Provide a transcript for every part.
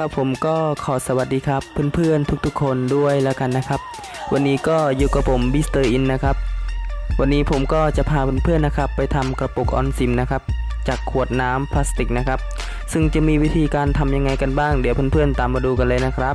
ครับผมก็ขอสวัสดีครับเพื่อนๆทุกๆคนด้วยแล้วกันนะครับ วันนี้ก็อยู่กับผมบิสเตอร์อินนะครับ วันนี้ผมก็จะพาเพื่อนๆนะครับ ไปทำกระปุกออนซิมนะครับ จากขวดน้ำพลาสติกนะครับ ซึ่งจะมีวิธีการทำยังไงกันบ้าง เดี๋ยวเพื่อนๆตามมาดูกันเลยนะครับ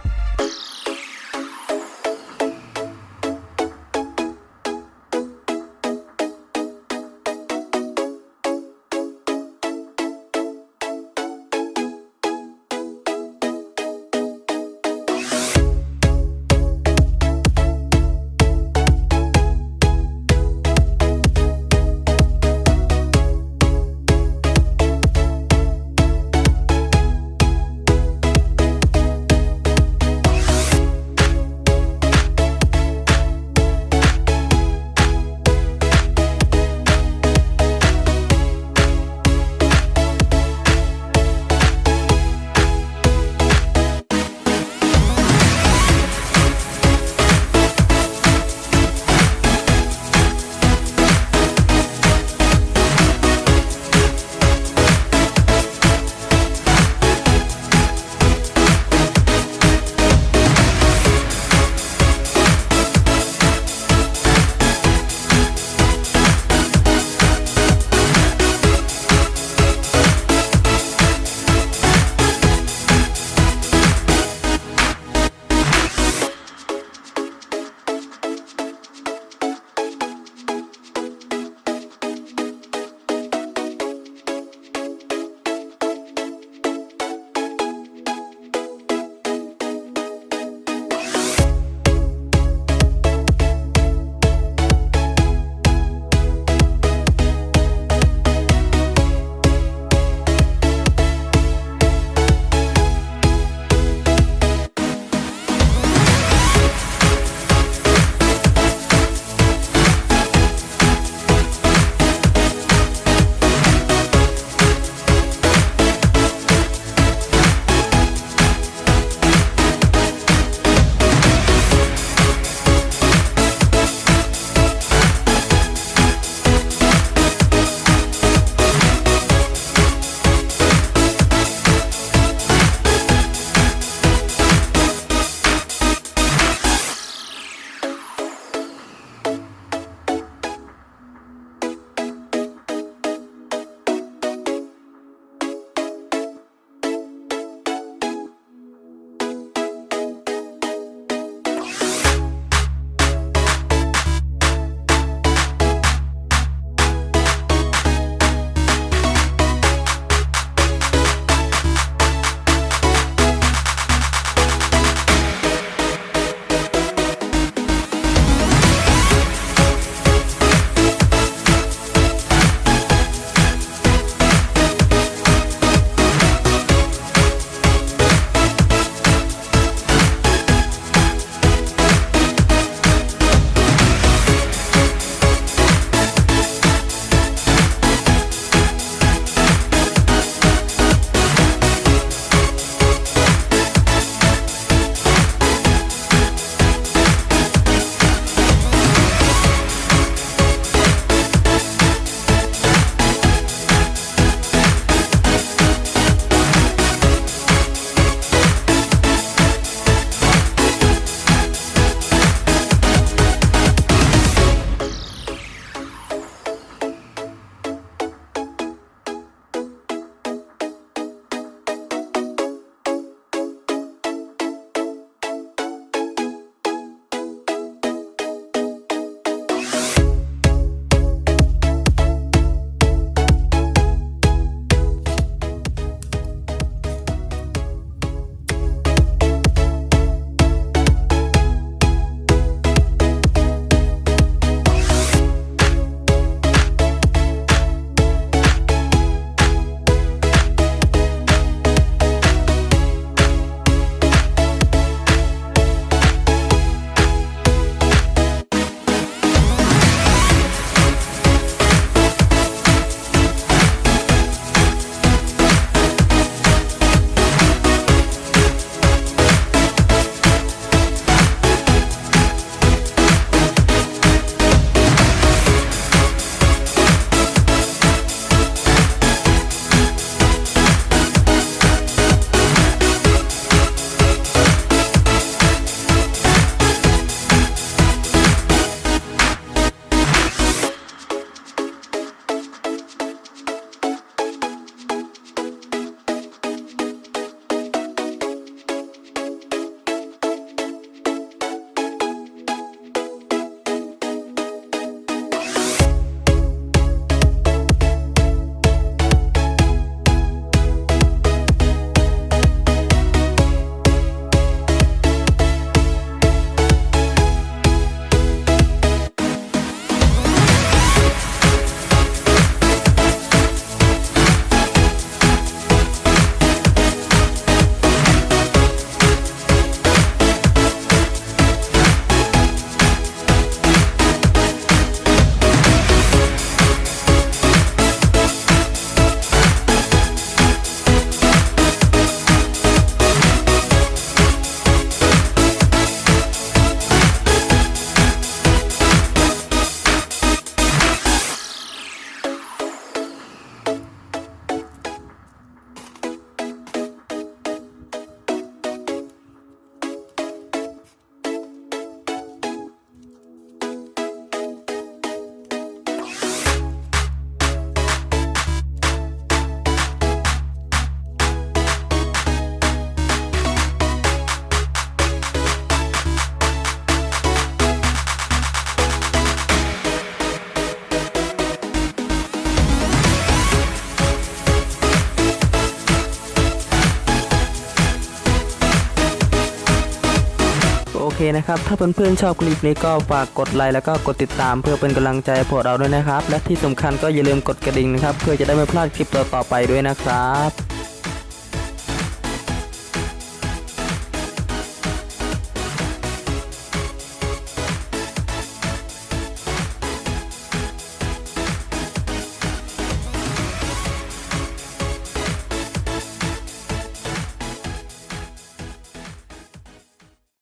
นะครับ ถ้าเพื่อนๆชอบคลิปนี้ก็ฝากกดไลค์แล้วก็กดติดตามเพื่อเป็นกำลังใจให้พวกเราด้วยนะครับ และที่สำคัญก็อย่าลืมกดกระดิ่งนะครับ เพื่อจะได้ไม่พลาดคลิปต่อๆไปด้วยนะครับ